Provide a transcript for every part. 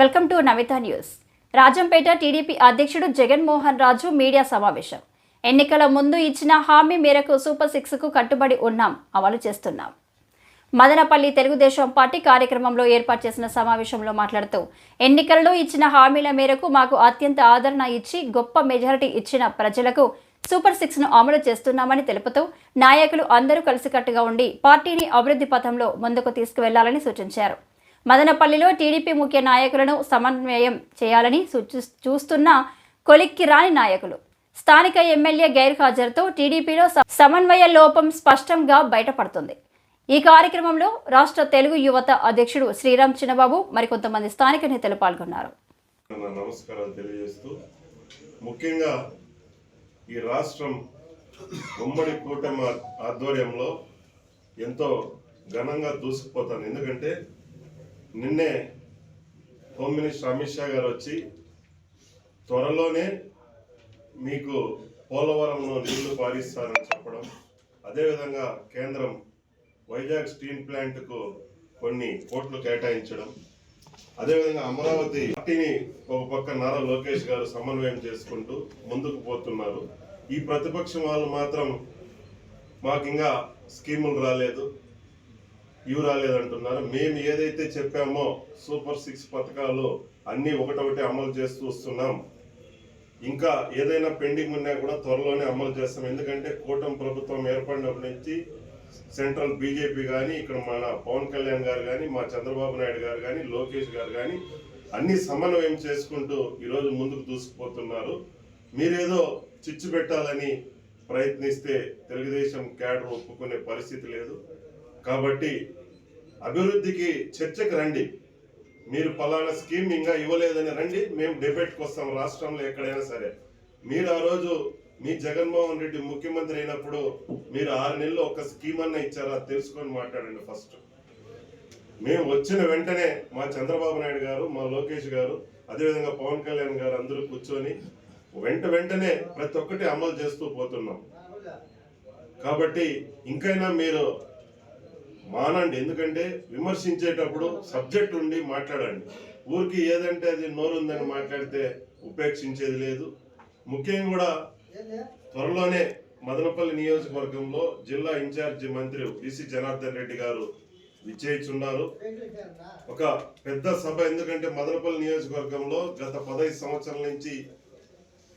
Welcome to Navitha news. Rajampet TDP అధ్యక్షుడు జగన్మోహన్ రాజు media సమావేశం. ఎన్నికల ముందు ఇచ్చిన హామీ మేరకు సూపర్ సిక్స్కు కట్టుబడి ఉన్నాం అమలు చేస్తున్నాం. మదనపల్లి తెలుగుదేశం పార్టీ కార్యక్రమంలో ఏర్పాటు చేసిన సమావేశంలో మాట్లాడుతూ ఎన్నికల్లో ఇచ్చిన హామీల మేరకు మాకు అత్యంత ఆదరణ ఇచ్చి గొప్ప మెజారిటీ ఇచ్చిన ప్రజలకు సూపర్ సిక్స్ను అమలు చేస్తున్నామని తెలుపుతూ నాయకులు అందరూ కలిసికట్టుగా ఉండి పార్టీని అభివృద్ధి పథంలో ముందుకు తీసుకువెళ్ళాలని సూచించారు. మదనపల్లిలో టీడీపీ ముఖ్య నాయకులను సమన్వయం చేయాలని చూస్తున్న కొలిక్కి రాని నాయకులు. స్థానిక ఎమ్మెల్యే గైర్హాజరుతో టీడీపీలో సమన్వయ లోపం స్పష్టంగా బయటపడుతుంది. ఈ కార్యక్రమంలో రాష్ట్ర తెలుగు యువత అధ్యక్షుడు శ్రీరామ్ చిన్నబాబు మరికొంతమంది స్థానిక నేతలు పాల్గొన్నారు. నమస్కారాలు తెలియజేస్తూ ముఖ్యంగా ఈ రాష్ట్రం ఉమ్మడి కూటమి ఆధ్వర్యంలో ఎంతో ఘనంగా దూసుకుపోతాను ఎందుకంటే నిన్నే హోమ్ మినిస్టర్ అమిత్ షా గారు వచ్చి త్వరలోనే మీకు పోలవరంలో నీళ్ళు పారిస్తారని చెప్పడం అదేవిధంగా కేంద్రం వైజాగ్ స్టీల్ ప్లాంట్కు కొన్ని కోట్లు కేటాయించడం అదేవిధంగా అమరావతి పార్టీని ఒక పక్క నారా లోకేష్ గారు సమన్వయం చేసుకుంటూ ముందుకు పోతున్నారు. ఈ ప్రతిపక్షం వాళ్ళు మాత్రం మాకు ఇంకా స్కీములు రాలేదు. క్యూ రాలేదంటున్నారు మేము ఏదైతే చెప్పామో సూపర్ సిక్స్ పథకాలు అన్నీ ఒకటొకటి అమలు చేస్తూ వస్తున్నాం. ఇంకా ఏదైనా పెండింగ్ ఉన్నా కూడా త్వరలోనే అమలు చేస్తాం. ఎందుకంటే కూటమి ప్రభుత్వం ఏర్పడినప్పటి నుంచి సెంట్రల్ బీజేపీ కానీ ఇక్కడ మన పవన్ కళ్యాణ్ గారు కానీ మా చంద్రబాబు నాయుడు గారు కానీ లోకేష్ గారు కానీ అన్ని సమన్వయం చేసుకుంటూ ఈరోజు ముందుకు దూసుకుపోతున్నారు. మీరేదో చిచ్చు పెట్టాలని ప్రయత్నిస్తే తెలుగుదేశం క్యాడర్ ఒప్పుకునే పరిస్థితి లేదు. కాబట్టి అభివృద్ధికి చర్చకు రండి. మీరు పలానా స్కీమ్ ఇంకా ఇవ్వలేదని రండి. మేము డిబేట్కి వస్తాం రాష్ట్రంలో ఎక్కడైనా సరే. మీరు ఆ రోజు మీ జగన్మోహన్ రెడ్డి ముఖ్యమంత్రి అయినప్పుడు మీరు ఆరు నెలలు ఒక స్కీమ్ అన్న ఇచ్చారా? తెలుసుకొని మాట్లాడండి ఫస్ట్. మేము వచ్చిన వెంటనే మా చంద్రబాబు నాయుడు గారు మా లోకేష్ గారు అదేవిధంగా పవన్ కళ్యాణ్ గారు అందరూ కూర్చొని వెంట వెంటనే ప్రతి ఒక్కటి అమలు చేస్తూ పోతున్నాం. కాబట్టి ఇంకైనా మీరు మానండి. ఎందుకంటే విమర్శించేటప్పుడు సబ్జెక్ట్ ఉండి మాట్లాడండి. ఊరికి ఏదంటే అది నోరుందని మాట్లాడితే ఉపేక్షించేది లేదు. ముఖ్యంగా కూడా త్వరలోనే మదనపల్లి నియోజకవర్గంలో జిల్లా ఇన్ఛార్జి మంత్రి బీసీ జనార్దన్ రెడ్డి గారు విచ్చేయిచున్నారు. ఒక పెద్ద సభ ఎందుకంటే మదనపల్లి నియోజకవర్గంలో గత పదహైదు సంవత్సరాల నుంచి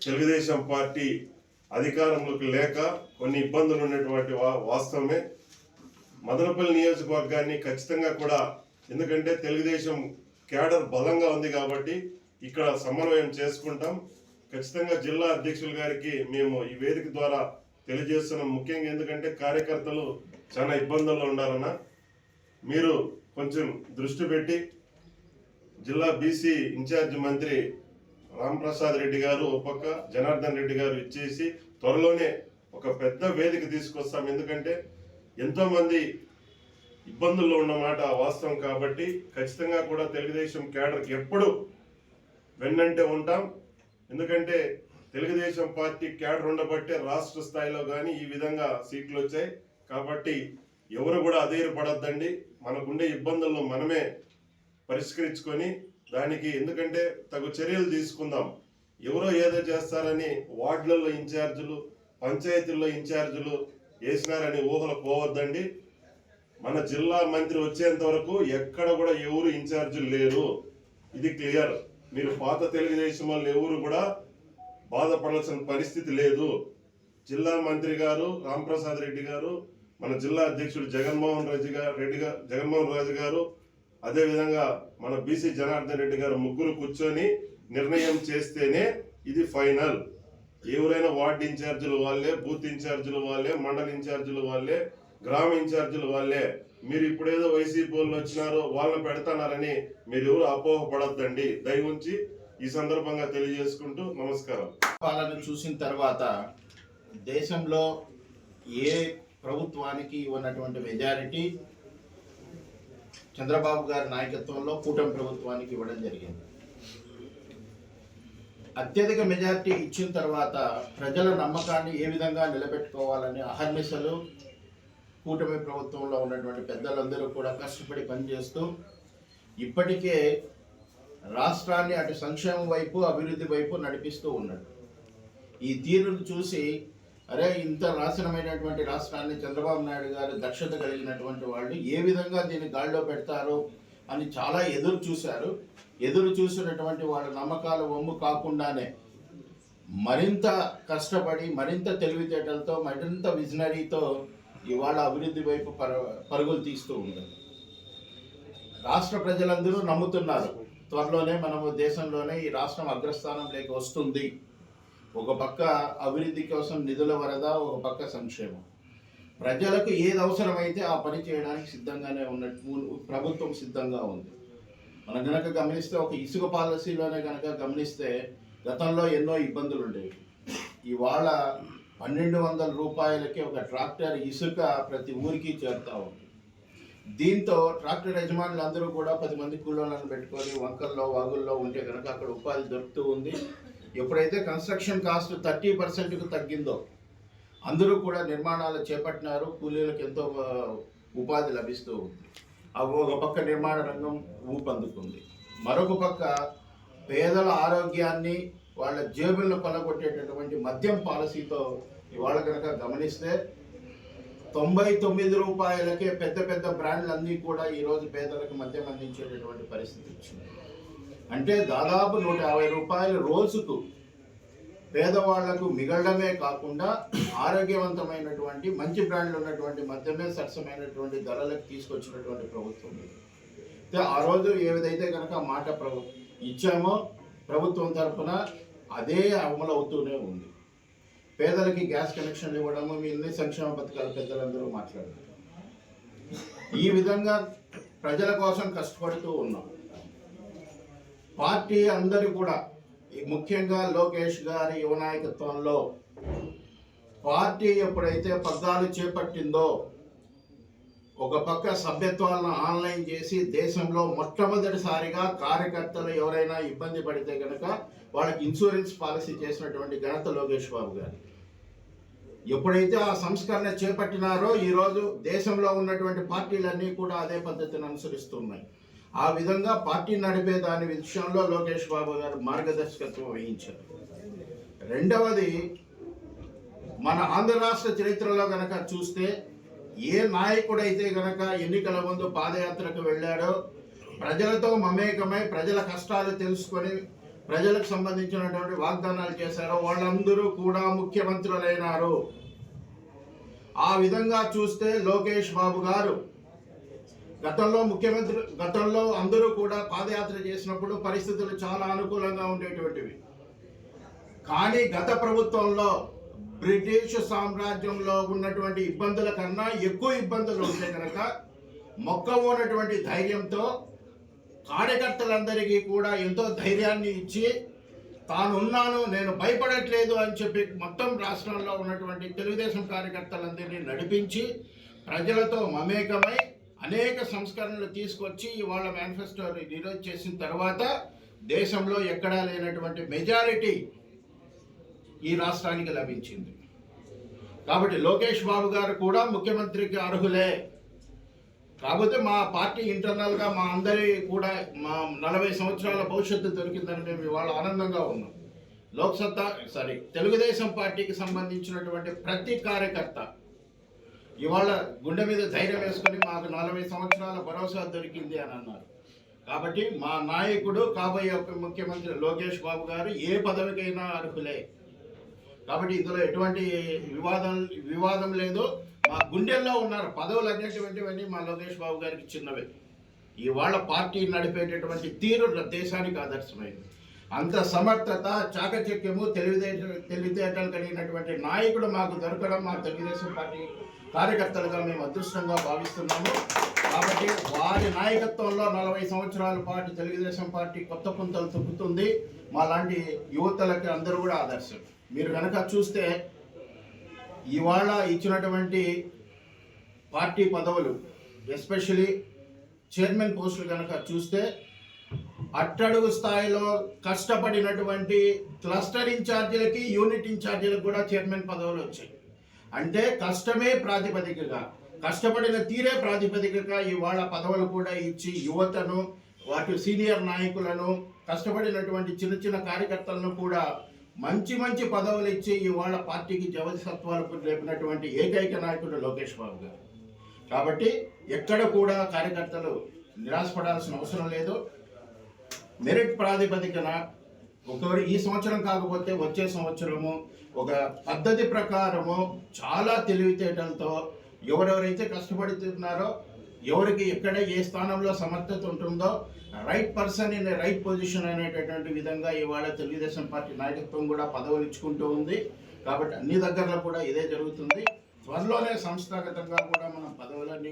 తెలుగుదేశం పార్టీ అధికారంలోకి లేక కొన్ని ఇబ్బందులు ఉన్నటువంటి వా- వాస్తవమే. మదనపల్లి నియోజకవర్గాన్ని ఖచ్చితంగా కూడా ఎందుకంటే తెలుగుదేశం క్యాడర్ బలంగా ఉంది కాబట్టి ఇక్కడ సమన్వయం చేసుకుంటాం. ఖచ్చితంగా జిల్లా అధ్యక్షుల గారికి మేము ఈ వేదిక ద్వారా తెలియజేస్తున్నాం. ముఖ్యంగా ఎందుకంటే కార్యకర్తలు చాలా ఇబ్బందుల్లో ఉండాలన్న. మీరు కొంచెం దృష్టి పెట్టి జిల్లా బీసీ ఇన్ఛార్జ్ మంత్రి రాంప్రసాద్ రెడ్డి గారు ఒక పక్క జనార్దన్ రెడ్డి గారు ఇచ్చేసి త్వరలోనే ఒక పెద్ద వేదిక తీసుకొస్తాం. ఎందుకంటే ఎంతోమంది ఇబ్బందుల్లో ఉన్నమాట వాస్తవం కాబట్టి ఖచ్చితంగా కూడా తెలుగుదేశం క్యాడర్కి ఎప్పుడు వెన్నంటే ఉంటాం. ఎందుకంటే తెలుగుదేశం పార్టీ క్యాడర్ ఉండబట్టే రాష్ట్ర స్థాయిలో కానీ ఈ విధంగా సీట్లు వచ్చాయి. కాబట్టి ఎవరు కూడా అధైర్యపడొద్దండి మనకుండే ఇబ్బందులను మనమే పరిష్కరించుకొని దానికి ఎందుకంటే తగు చర్యలు తీసుకుందాం. ఎవరో ఏదో చేస్తారని వార్డులలో ఇన్ఛార్జీలు పంచాయతీల్లో ఇన్ఛార్జీలు వేసినారని ఊహలు పోవద్దండి. మన జిల్లా మంత్రి వచ్చేంత వరకు ఎక్కడ కూడా ఎవరు ఇన్ఛార్జీలు లేరు. ఇది క్లియర్. మీరు పాత తెలుగుదేశం వాళ్ళు ఎవరు కూడా బాధపడాల్సిన పరిస్థితి లేదు. జిల్లా మంత్రి గారు రాంప్రసాద్ రెడ్డి గారు మన జిల్లా అధ్యక్షుడు జగన్మోహన్ రెడ్డి గారు రెడ్డి గారు జగన్మోహన్ రాజు గారు అదేవిధంగా మన బీసీ జనార్దన్ రెడ్డి గారు ముగ్గురు కూర్చొని నిర్ణయం చేస్తేనే ఇది ఫైనల్. ఎవరైనా వార్డు ఇన్ఛార్జీలు వాళ్ళే బూత్ ఇన్ఛార్జీలు వాళ్ళే మండల ఇన్ఛార్జీలు వాళ్ళే గ్రామ ఇన్ఛార్జీలు వాళ్ళే మీరు ఇప్పుడేదో వైసీపీ వాళ్ళు వచ్చినారో వాళ్ళని పెడతానారని మీరు ఎవరు అపోహపడద్దండి. దయ ఉంచి ఈ సందర్భంగా తెలియజేసుకుంటూ నమస్కారం. పాలన చూసిన తర్వాత దేశంలో ఏ ప్రభుత్వానికి ఉన్నటువంటి మెజారిటీ చంద్రబాబు గారి నాయకత్వంలో కూటమి ప్రభుత్వానికి ఇవ్వడం జరిగింది. అత్యధిక మెజారిటీ ఇచ్చిన తర్వాత ప్రజల నమ్మకాన్ని ఏ విధంగా నిలబెట్టుకోవాలని అహర్నిశలు కూటమి ప్రభుత్వంలో ఉన్నటువంటి పెద్దలందరూ కూడా కష్టపడి పనిచేస్తూ ఇప్పటికే రాష్ట్రాన్ని అటు సంక్షేమం వైపు అభివృద్ధి వైపు నడిపిస్తూ ఉన్నాడు ఈ తీరును చూసి అరే ఇంత నాశనమైనటువంటి రాష్ట్రాన్ని చంద్రబాబు నాయుడు గారు దక్షత కలిగినటువంటి వాళ్ళు ఏ విధంగా దీన్ని గాడిలో పెడతారు అని చాలా ఎదురు చూశారు. ఎదురు చూసినటువంటి వాళ్ళ నమ్మకాలు వమ్ము కాకుండానే మరింత కష్టపడి మరింత తెలివితేటలతో మరింత విజనరీతో ఇవాళ అభివృద్ధి వైపు పర పరుగులు తీస్తూ ఉన్నారు రాష్ట్ర ప్రజలందరూ నమ్ముతున్నారు. త్వరలోనే మనము దేశంలోనే ఈ రాష్ట్రం అగ్రస్థానంలోకి వస్తుంది. ఒక పక్క అభివృద్ధి కోసం నిధుల వరద ఒక పక్క సంక్షేమం. ప్రజలకు ఏది అవసరమైతే ఆ పని చేయడానికి సిద్ధంగానే ఉన్నట్టు ప్రభుత్వం సిద్ధంగా ఉంది. మనం గనక గమనిస్తే ఒక ఇసుక పాలసీలోనే గనక గమనిస్తే గతంలో ఎన్నో ఇబ్బందులు ఉండేవి. ఇవాళ పన్నెండు వందల రూపాయలకి ఒక ట్రాక్టర్ ఇసుక ప్రతి ఊరికి చేరుతూ ఉంది. దీంతో ట్రాక్టర్ యజమానులు అందరూ కూడా పది మంది కూలోళ్ళను పెట్టుకొని వంకల్లో వాగుల్లో ఉంటే కనుక అక్కడ ఉపాధి దొరుకుతూ ఉంది. ఎప్పుడైతే కన్స్ట్రక్షన్ కాస్ట్ థర్టీ పర్సెంట్కు తగ్గిందో అందరూ కూడా నిర్మాణాలు చేపట్టినారు. కూలీలకు ఎంతో ఉపాధి లభిస్తూ ఉంది. ఒక పక్క నిర్మాణ రంగం ఊపందుకుంది. మరొక పక్క పేదల ఆరోగ్యాన్ని వాళ్ళ జేబులను కొలగొట్టేటటువంటి మద్యం పాలసీతో ఇవాళ కనుక గమనిస్తే తొంభై తొమ్మిది రూపాయలకే పెద్ద పెద్ద బ్రాండ్లన్నీ కూడా ఈరోజు పేదలకు మద్యం అందించేటటువంటి పరిస్థితి వచ్చింది. అంటే దాదాపు నూట యాభై రూపాయలు రోజుకు పేదవాళ్ళకు మిగలడమే కాకుండా ఆరోగ్యవంతమైనటువంటి మంచి బ్రాండ్లు ఉన్నటువంటి మద్యమే సరసమైనటువంటి ధరలకు తీసుకొచ్చినటువంటి ప్రభుత్వం ఇది. అయితే ఆ రోజు ఏదైతే కనుక మాట ప్రభు ఇచ్చామో ప్రభుత్వం తరఫున అదే అమలు అవుతూనే ఉంది. పేదలకి గ్యాస్ కనెక్షన్లు ఇవ్వడము మీ అన్ని సంక్షేమ పథకాలు పెద్దలందరూ మాట్లాడారు. ఈ విధంగా ప్రజల కోసం కష్టపడుతూ ఉన్నాం. పార్టీ అందరూ కూడా ఈ ముఖ్యంగా లోకేష్ గారి యువ నాయకత్వంలో పార్టీ ఎప్పుడైతే పద్దాలు చేపట్టిందో ఒక పక్క సభ్యత్వాలను ఆన్లైన్ చేసి దేశంలో మొట్టమొదటిసారిగా కార్యకర్తలు ఎవరైనా ఇబ్బంది పడితే కనుక వాళ్ళకి ఇన్సూరెన్స్ పాలసీ చేసినటువంటి ఘనత లోకేష్ బాబు గారు. ఎప్పుడైతే ఆ సంస్కరణ చేపట్టినారో ఈరోజు దేశంలో ఉన్నటువంటి పార్టీలన్నీ కూడా అదే పద్ధతిని అనుసరిస్తున్నాయి. ఆ విధంగా పార్టీ నడిపే దాని విషయంలో లోకేష్ బాబు గారు మార్గదర్శకత్వం వహించారు. రెండవది మన ఆంధ్ర రాష్ట్ర చరిత్రలో గనక చూస్తే ఏ నాయకుడైతే గనక ఎన్నికల ముందు పాదయాత్రకు వెళ్ళాడో ప్రజలతో మమేకమై ప్రజల కష్టాలు తెలుసుకొని ప్రజలకు సంబంధించినటువంటి వాగ్దానాలు చేశారో వాళ్ళందరూ కూడా ముఖ్యమంత్రులైనారు. ఆ విధంగా చూస్తే లోకేష్ బాబు గారు గతంలో ముఖ్యమంత్రి గతంలో అందరూ కూడా పాదయాత్ర చేసినప్పుడు పరిస్థితులు చాలా అనుకూలంగా ఉండేటువంటివి. కానీ గత ప్రభుత్వంలో బ్రిటిష్ సామ్రాజ్యంలో ఉన్నటువంటి ఇబ్బందుల కన్నా ఎక్కువ ఇబ్బందులు ఉంటే కనుక మొక్క ఉన్నటువంటి ధైర్యంతో కార్యకర్తలందరికీ కూడా ఎంతో ధైర్యాన్ని ఇచ్చి తానున్నాను నేను భయపడట్లేదు అని చెప్పి మొత్తం రాష్ట్రంలో ఉన్నటువంటి తెలుగుదేశం కార్యకర్తలందరినీ నడిపించి ప్రజలతో మమేకమై అనేక సంస్కరణలు తీసుకొచ్చి ఇవాళ మేనిఫెస్టోని రిలీజ్ చేసిన తర్వాత దేశంలో ఎక్కడా లేనటువంటి మెజారిటీ ఈ రాష్ట్రానికి లభించింది. కాబట్టి లోకేష్ బాబు గారు కూడా ముఖ్యమంత్రికి అర్హులే. కాకపోతే మా పార్టీ ఇంటర్నల్గా మా అందరి కూడా మా నలభై సంవత్సరాల భవిష్యత్తు దొరికిందని మేము ఇవాళ ఆనందంగా ఉన్నాం. లోక్సత్తా సారీ తెలుగుదేశం పార్టీకి సంబంధించినటువంటి ప్రతి కార్యకర్త ఇవాళ గుండె మీద ధైర్యం వేసుకొని మాకు నలభై సంవత్సరాల భరోసా దొరికింది అని అన్నారు. కాబట్టి మా నాయకుడు కాబోయే ముఖ్యమంత్రి లోకేష్ బాబు గారు ఏ పదవికైనా అర్హులే. కాబట్టి ఇందులో ఎటువంటి వివాదం వివాదం లేదు. మా గుండెల్లో ఉన్నారు పదవులు అనేటువంటివన్నీ మా లోకేష్ బాబు గారికి చిన్నవే. ఇవాళ పార్టీ నడిపేటటువంటి తీరు దేశానికి ఆదర్శమైంది. అంత సమర్థత చాకచక్యము తెలివితేటలు తెలివితేటలు కలిగినటువంటి నాయకుడు మాకు దొరకడం మా తెలుగుదేశం పార్టీ కార్యకర్తలుగా మేము అదృష్టంగా భావిస్తున్నాము. కాబట్టి వారి నాయకత్వంలో నలభై సంవత్సరాల పాటు తెలుగుదేశం పార్టీ కొత్త పుంతలు తొక్కుతుంది. మా లాంటి యువతలకి అందరూ కూడా ఆదర్శం. మీరు కనుక చూస్తే ఇవాళ ఇచ్చినటువంటి పార్టీ పదవులు ఎస్పెషలీ చైర్మన్ పోస్టులు కనుక చూస్తే అట్టడుగు స్థాయిలో కష్టపడినటువంటి క్లస్టర్ ఇన్ఛార్జీలకి యూనిట్ ఇన్ఛార్జీలకు కూడా చైర్మన్ పదవులు వచ్చాయి. అంటే కష్టమే ప్రాతిపదికగా. కష్టపడిన తీరే ప్రాతిపదికగా ఇవాళ పదవులు కూడా ఇచ్చి యువతను వాటి సీనియర్ నాయకులను కష్టపడినటువంటి చిన్న చిన్న కార్యకర్తలను కూడా మంచి మంచి పదవులు ఇచ్చి ఇవాళ పార్టీకి జవసత్వాలకు రేపినటువంటి ఏకైక నాయకుడు లోకేష్ బాబు గారు. కాబట్టి ఎక్కడ కూడా కార్యకర్తలు నిరాశపడాల్సిన అవసరం లేదు. మెరిట్ ప్రాతిపదికన ఒకవేళ ఈ సంవత్సరం కాకపోతే వచ్చే సంవత్సరము ఒక పద్ధతి ప్రకారము చాలా తెలివితేటలతో ఎవరెవరైతే కష్టపడుతున్నారో ఎవరికి ఎక్కడ ఏ స్థానంలో సమర్థత ఉంటుందో right person in right position అనేటటువంటి విధంగా ఇవాళ తెలుగుదేశం పార్టీ నాయకత్వం కూడా పదవులు ఇచ్చుకుంటూ ఉంది. కాబట్టి అన్ని దగ్గరలో కూడా ఇదే జరుగుతుంది. త్వరలోనే సంస్థాగతంగా కూడా మనం పదవులన్నీ